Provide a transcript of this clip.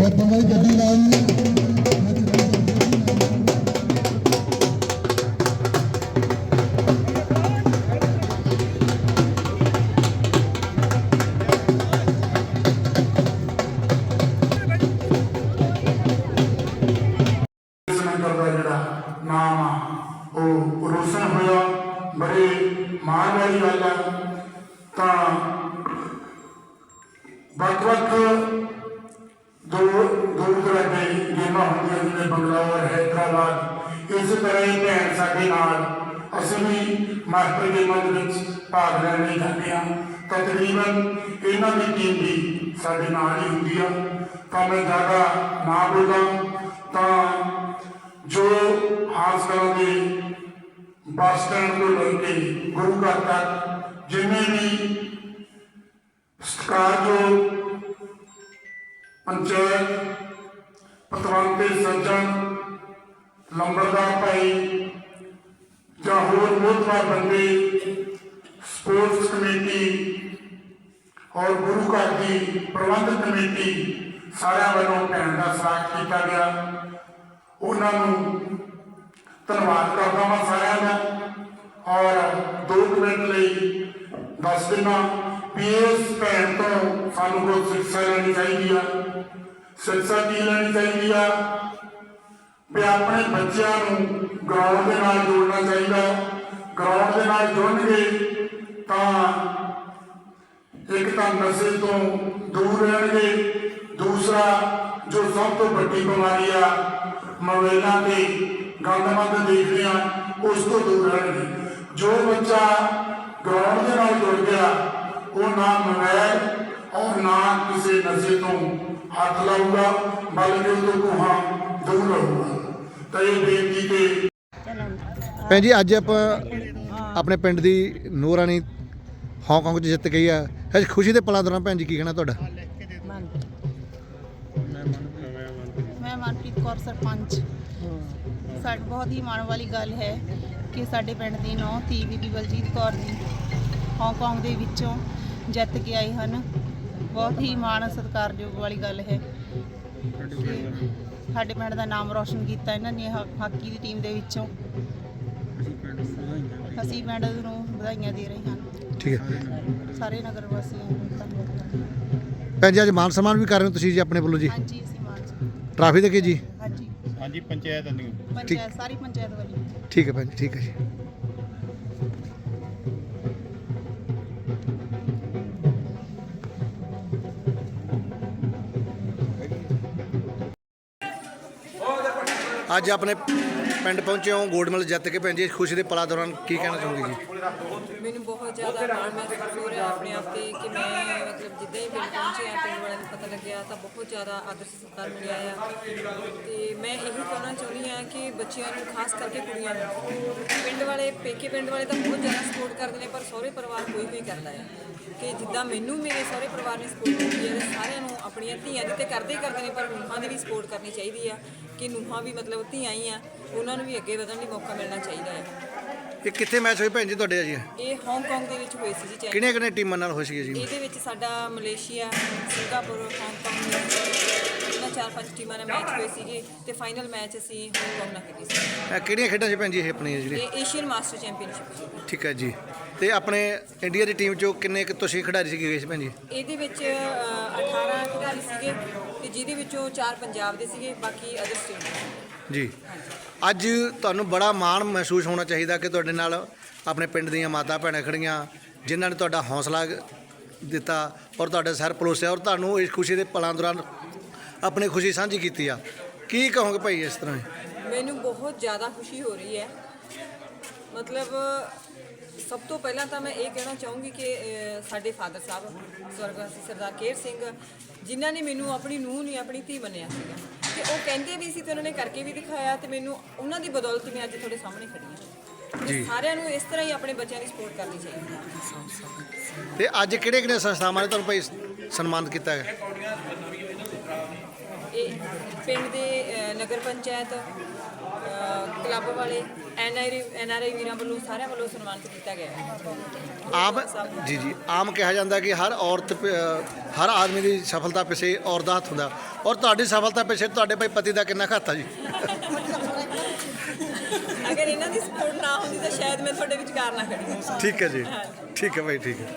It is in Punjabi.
ਆਪਾਂ ਵਾਲੀ ਗੱਡੀ ਲਾਉਣੀ ਸਿਲੰਡਰ ਦਾ ਜਿਹੜਾ ਨਾਮ ਆ ਉਹ ਰੋਸ਼ਨ ਹੋਇਆ ਬੜੇ ਮਾਣ ਵਾਲੀ ਗੱਲ ਆ ਤਾਂ ਵੱਖ ਵੱਖ ਦੋ ਦੋ ਤਰ੍ਹਾਂ ਦੇ ਗੇਮਾਂ ਹੁੰਦੀਆਂ ਜਿਵੇਂ ਬੰਗਲੌਰ ਹੈਦਰਾਬਾਦ ਇਸ ਤਰ੍ਹਾਂ ਹੀ ਭੈਣ ਸਾਡੇ ਨਾਲ ਅਸੀਂ ਵੀ ਮਾਸਟਰ ਗੇਮਾਂ ਦੇ ਵਿੱਚ ਭਾਗ ਲੈਣ ਲਈ ਜਾਂਦੇ ਹਾਂ ਤਾਂ ਤਕਰੀਬਨ ਇਹਨਾਂ ਦੀ ਟੀਮ ਵੀ ਸਾਡੇ ਨਾਲ ਹੀ ਹੁੰਦੀ ਆ ਤਾਂ ਮੈਂ ਜ਼ਿਆਦਾ ਨਾ ਬੋਲਾਂ ਤਾਂ ਜੋ ਹਾਸਲਾਂ ਦੇ ਬੱਸ ਸਟੈਂਡ ਤੋਂ ਲੈ ਕੇ ਗੁਰੂ ਘਰ ਤੱਕ ਜਿੰਨੇ ਵੀ ਸਤਿਕਾਰਯੋਗ ਪੰਚਾਇਤ ਪਤਵੰਤੇ ਸੱਜਣ, ਲੰਬੜਦਾਰ ਭਾਈ ਜਾਂ ਹੋਰ ਮੋਤਬਾ ਬੰਦੇ ਸਪੋਰਟਸ ਕਮੇਟੀ ਔਰ ਗੁਰੂ ਘਰ ਦੀ ਪ੍ਰਬੰਧਕ ਕਮੇਟੀ ਸਾਰਿਆਂ ਵੱਲੋਂ ਭੈਣ ਦਾ ਸਾਥ ਕੀਤਾ ਗਿਆ। ਉਹਨਾਂ ਨੂੰ ਧੰਨਵਾਦ ਕਰਦਾ ਹਾਂ ਸਾਰਿਆਂ ਦਾ। ਔਰ ਦੋ ਕੁ ਮਿੰਟ ਲਈ ਦੱਸ ਦਿਨਾ ਵੀ ਇਸ ਭੈਣ ਤੋਂ ਸਾਨੂੰ ਕੋਈ ਸਿੱਖਿਆ ਲੈਣੀ ਚਾਹੀਦੀ ਆ। ਸਿੱਖਿਆ ਕੀ ਲੈਣੀ ਚਾਹੀਦੀ ਆ? ਵੀ ਆਪਣੇ ਬੱਚਿਆਂ ਨੂੰ ਗਰਾਊਂਡ ਦੇ ਨਾਲ ਜੋੜਨਾ ਚਾਹੀਦਾ। ਗਰਾਊਂਡ ਦੇ ਨਾਲ ਜੁੜਨਗੇ ਤਾਂ ਇੱਕ ਤਾਂ ਨਸ਼ੇ ਤੋਂ ਦੂਰ ਰਹਿਣਗੇ। ਦੂਸਰਾ, ਜੋ ਸਭ ਤੋਂ ਵੱਡੀ ਬਿਮਾਰੀ ਆ ਮੋਬਾਈਲਾਂ ਤੇ ਗੰਦਮੰਦ ਦੇਖਦੇ ਆ, ਉਸ ਤੋਂ ਦੂਰ ਰਹਿਣਗੇ। ਜੋ ਬੱਚਾ ਗਰਾਊਂਡ ਦੇ ਨਾਲ ਜੁੜ ਗਿਆ ਉਹ ਨਾ ਮੋਬਾਈਲ ਔਰ ਨਾ ਕਿਸੇ ਨਸ਼ੇ ਤੋਂ ਹੱਥ ਲਾਊਗਾ ਬਲਕਿ ਉਹ ਤੋਂ ਕੋਹਾਂ ਦੂਰ ਰਹੂਗਾ। ਤਾਂ ਇਹ ਬੇਨਤੀ ਤੇ ਭੈਣ ਜੀ ਅੱਜ ਆਪਾਂ ਆਪਣੇ ਪਿੰਡ ਦੀ ਨੂਰਾਨੀ ਹਾਂਗਕਾਂਗ 'ਚ ਜਿੱਤ ਗਈ ਆ। ਅੱਜ ਖੁਸ਼ੀ ਦੇ ਪਲਾਂ ਦੌਰਾਨ ਭੈਣ ਜੀ ਕੀ ਕਹਿਣਾ ਤੁਹਾਡਾ? ਮੈਂ ਮਨਪ੍ਰੀਤ ਕੌਰ ਸਰਪੰਚ। ਸਾਡ ਬਹੁਤ ਹੀ ਮਾਣ ਵਾਲੀ ਗੱਲ ਹੈ ਕਿ ਸਾਡੇ ਪਿੰਡ ਦੀ ਨੌ ਧੀ ਬੀਬੀ ਬਲਜੀਤ ਕੌਰ ਜੀ ਹਾਂਗਕਾਂਗ ਦੇ ਵਿੱਚੋਂ ਜਿੱਤ ਕੇ ਆਏ ਹਨ। ਬਹੁਤ ਹੀ ਮਾਣ ਸਤਿਕਾਰਯੋਗ ਵਾਲੀ ਗੱਲ ਹੈ। ਸਾਡੇ ਪਿੰਡ ਦਾ ਨਾਮ ਰੌਸ਼ਨ ਕੀਤਾ ਇਹਨਾਂ ਨੇ ਹਾ- ਹਾਕੀ ਦੀ ਟੀਮ ਦੇ ਵਿੱਚੋਂ। ਅਸੀਂ ਪਿੰਡ ਨੂੰ ਵਧਾਈਆਂ ਦੇ ਰਹੇ ਹਾਂ। ਠੀਕ ਹੈ। ਸਾਰੇ ਨਗਰ ਵਾਸੀਆਂ ਨੂੰ ਧੰਨਵਾਦ ਕਰਦੇ ਹਾਂ। ਭੈਣ ਜੀ ਅੱਜ ਮਾਨ ਸਨਮਾਨ ਵੀ ਕਰ ਰਹੇ ਹੋ ਤੁਸੀਂ ਜੀ ਆਪਣੇ ਵੱਲੋਂ ਜੀ? ਹਾਂਜੀ ਅਸੀਂ ਮਾਨ ਜੀ ਟਰਾਫੀ ਦੇ ਕੇ ਜੀ? ਹਾਂਜੀ। ਹਾਂਜੀ ਪੰਚਾਇਤ ਅੰਦਰ ਪੰਚਾਇਤ ਸਾਰੀ ਪੰਚਾਇਤ ਵਾਲੀ। ਠੀਕ ਹੈ ਭੈਣ ਜੀ ਠੀਕ ਹੈ ਜੀ। ਅੱਜ ਆਪਣੇ ਪਿੰਡ ਪਹੁੰਚੇ ਹੋ, ਗੋਲਡ ਮੈਡਲ ਜਿੱਤ ਕੇ ਭੈਣ ਜੀ ਖੁਸ਼ੀ ਦੇ ਪਲਾਂ ਦੌਰਾਨ ਕੀ ਕਹਿਣਾ ਚਾਹੋਗੇ ਜੀ? ਮੈਨੂੰ ਬਹੁਤ ਜ਼ਿਆਦਾ ਮਾਣ ਮਹਿਸੂਸ ਹੋ ਰਿਹਾ ਆਪਣੇ ਆਪ ਤੇ ਕਿ ਮੈਂ ਜਿੱਦਾਂ ਹੀ ਪਿੰਡ ਪਹੁੰਚੇ ਆ, ਪਿੰਡ ਵਾਲਿਆਂ ਨੂੰ ਪਤਾ ਲੱਗਿਆ, ਤਾਂ ਬਹੁਤ ਜ਼ਿਆਦਾ ਆਦਰ ਸਤਿਕਾਰ ਮਿਲਿਆ ਆ। ਤੇ ਮੈਂ ਇਹੀ ਕਹਿਣਾ ਚਾਹੁੰਦੀ ਆ ਕਿ ਬੱਚਿਆਂ ਨੂੰ, ਖਾਸ ਕਰਕੇ ਕੁੜੀਆਂ ਨੂੰ, ਪਿੰਡ ਵਾਲੇ, ਪੇਕੇ ਪਿੰਡ ਵਾਲੇ ਤਾਂ ਬਹੁਤ ਜ਼ਿਆਦਾ ਸਪੋਰਟ ਕਰਦੇ ਨੇ, ਪਰ ਸਹੁਰੇ ਪਰਿਵਾਰ ਕੋਈ ਵੀ ਕਰਦਾ ਹੈ ਕਿ ਜਿੱਦਾਂ ਮੈਨੂੰ ਮੇਰੇ ਸਹੁਰੇ ਪਰਿਵਾਰ ਨੇ ਸਪੋਰਟ ਕੀਤੀ ਹੈ ਸਾਰਿਆਂ ਨੂੰ ਆਪਣੀਆਂ ਧੀਆਂ ਦੀ ਤੇ ਕਰਦੇ ਹੀ ਕਰਦੇ ਨੇ, ਪਰ ਨੂੰਹਾਂ ਦੀ ਵੀ ਸਪੋਰਟ ਕਰਨੀ ਚਾਹੀਦੀ ਆ, ਕਿ ਨੂੰਹਾਂ ਵੀ ਮਤਲਬ ਧੀਆਂ ਹੀ ਆ, ਉਹਨਾਂ ਨੂੰ ਵੀ ਅੱਗੇ ਵਧਣ ਲਈ ਮੌਕਾ ਮਿਲਣਾ ਚਾਹੀਦਾ ਹੈ ਇਹ ਕਿੱਥੇ ਮੈਚ ਹੋਏ ਭੈਣ ਜੀ ਤੁਹਾਡੇ ਜੀ ਇਹ ਹਾਂਗਕਾਂਗ ਦੇ ਵਿੱਚ ਹੋਏ ਸੀ ਜੀ ਚੈਂਪੀਅਨ। ਕਿਹੜੀਆਂ ਕਿਹੜੀਆਂ ਟੀਮਾਂ ਨਾਲ ਹੋਈ ਸੀ ਜੀ? ਇਹਦੇ ਵਿੱਚ ਸਾਡਾ ਮਲੇਸ਼ੀਆ ਸਿੰਗਾਪੁਰ ਹਾਂਗਕਾਂਗ ਇਹਨਾਂ ਚਾਰ ਪੰਜ ਟੀਮਾਂ ਨਾਲ ਮੈਚ ਹੋਏ ਸੀਗੇ ਤੇ ਫਾਈਨਲ ਮੈਚ ਅਸੀਂ ਹਾਂਗਕਾਂਗ ਨਾਲ ਖੇਡੀ ਸੀ। ਇਹ ਕਿਹੜੀਆਂ ਖੇਡਾਂ ਸੀ ਭੈਣ ਜੀ ਇਹ ਆਪਣੀਆਂ ਜਿਹੜੀਆਂ? ਇਹ ਏਸ਼ੀਅਨ ਮਾਸਟਰ ਚੈਂਪੀਅਨਸ਼ਿਪ ਸੀ। ਠੀਕ ਹੈ ਜੀ। ਤੇ ਆਪਣੇ ਇੰਡੀਆ ਦੀ ਟੀਮ ਚੋਂ ਕਿੰਨੇ ਕੁ ਤੁਸੀਂ ਖਿਡਾਰੀ ਸੀ ਗਏ ਸੀ ਭੈਣ ਜੀ? ਇਹਦੇ ਵਿੱਚ ਅ, 18 ਖਿਡਾਰੀ ਸੀਗੇ ਤੇ ਜਿਹਦੇ ਵਿੱਚੋਂ ਚਾਰ ਪੰਜਾਬ ਦੇ ਸੀਗੇ ਬਾਕੀ ਅਦਰ ਸਟੇਟ ਦੇ। ਜੀ। ਅੱਜ ਤੁਹਾਨੂੰ ਬੜਾ ਮਾਣ ਮਹਿਸੂਸ ਹੋਣਾ ਚਾਹੀਦਾ ਕਿ ਤੁਹਾਡੇ ਨਾਲ ਆਪਣੇ ਪਿੰਡ ਦੀਆਂ ਮਾਤਾ ਭੈਣਾਂ ਖੜੀਆਂ, ਜਿਨ੍ਹਾਂ ਨੇ ਤੁਹਾਡਾ ਹੌਸਲਾ ਦਿੱਤਾ ਔਰ ਤੁਹਾਡੇ ਸਿਰ ਪਲੋਸਿਆ ਔਰ ਤੁਹਾਨੂੰ ਇਸ ਖੁਸ਼ੀ ਦੇ ਪਲਾਂ ਦੌਰਾਨ ਆਪਣੀ ਖੁਸ਼ੀ ਸਾਂਝੀ ਕੀਤੀ ਆ। ਕੀ ਕਹੋਗੇ ਭਾਈ ਇਸ ਤਰ੍ਹਾਂ ਮੈਨੂੰ ਬਹੁਤ ਜ਼ਿਆਦਾ ਖੁਸ਼ੀ ਹੋ ਰਹੀ ਹੈ। ਮਤਲਬ ਸਭ ਤੋਂ ਪਹਿਲਾਂ ਤਾਂ ਮੈਂ ਇਹ ਕਹਿਣਾ ਚਾਹੂੰਗੀ ਕਿ ਸਾਡੇ ਫਾਦਰ ਸਾਹਿਬ ਸਵਰਗਵਾਸੀ ਸਰਦਾਰ ਕੇਰ ਸਿੰਘ ਜਿਨ੍ਹਾਂ ਨੇ ਮੈਨੂੰ ਆਪਣੀ ਨੂੰਹ ਨਹੀਂ ਆਪਣੀ ਧੀ ਮੰਨਿਆ ਸੀਗਾ। ਤੇ ਉਹ ਕਹਿੰਦੇ ਵੀ ਸੀ ਤੇ ਉਹਨਾਂ ਨੇ ਕਰਕੇ ਵੀ ਦਿਖਾਇਆ ਤੇ ਮੈਨੂੰ ਉਹਨਾਂ ਦੀ ਬਦੌਲਤ ਮੈਂ ਅੱਜ ਤੁਹਾਡੇ ਸਾਹਮਣੇ ਖੜੀ ਹਾਂ। ਤੇ ਸਾਰਿਆਂ ਨੂੰ ਇਸ ਤਰ੍ਹਾਂ ਹੀ ਆਪਣੇ ਬੱਚਿਆਂ ਦੀ ਸਪੋਰਟ ਕਰਨੀ ਚਾਹੀਦੀ ਹੈ। ਤੇ ਅੱਜ ਕਿਹੜੇ ਕਿਹੜੇ ਸੰਸਥਾਵਾਂ ਨੇ ਤੁਹਾਨੂੰ ਭਾਈ ਸਨਮਾਨਿਤ ਕੀਤਾ ਹੈ? ਇਹ ਪਿੰਡ ਦੇ ਨਗਰ ਪੰਚਾਇਤ ਕਲੱਬ ਵਾਲੇ ਐਨਆਰਆਈ ਐਨਆਰਆਈ ਵੀਰਾਂ ਵੱਲੋਂ ਸਾਰਿਆਂ ਵੱਲੋਂ ਸਨਮਾਨਿਤ ਕੀਤਾ ਗਿਆ ਹੈ। ਆਮ ਜੀ ਜੀ ਆਮ ਕਿਹਾ ਜਾਂਦਾ ਕਿ ਹਰ ਔਰਤ ਹਰ ਆਦਮੀ ਦੀ ਸਫਲਤਾ ਪਿੱਛੇ ਔਰਤ ਦਾ ਹੱਥ ਹੁੰਦਾ। ਔਰ ਤੁਹਾਡੀ ਸਫਲਤਾ ਪਿੱਛੇ ਤੁਹਾਡੇ ਭਾਈ ਪਤੀ ਦਾ ਕਿੰਨਾ ਆ ਜੀ? ਅਗਰ ਇਹਨਾਂ ਦੀ ਸਪੋਰਟ ਨਾ ਹੁੰਦੀ ਤਾਂ ਸ਼ਾਇਦ ਮੈਂ ਤੁਹਾਡੇ ਵਿਚਕਾਰ ਨਾ ਖੜੀ ਠੀਕ ਹੈ ਜੀ। ਠੀਕ ਹੈ ਭਾਈ ਠੀਕ ਹੈ।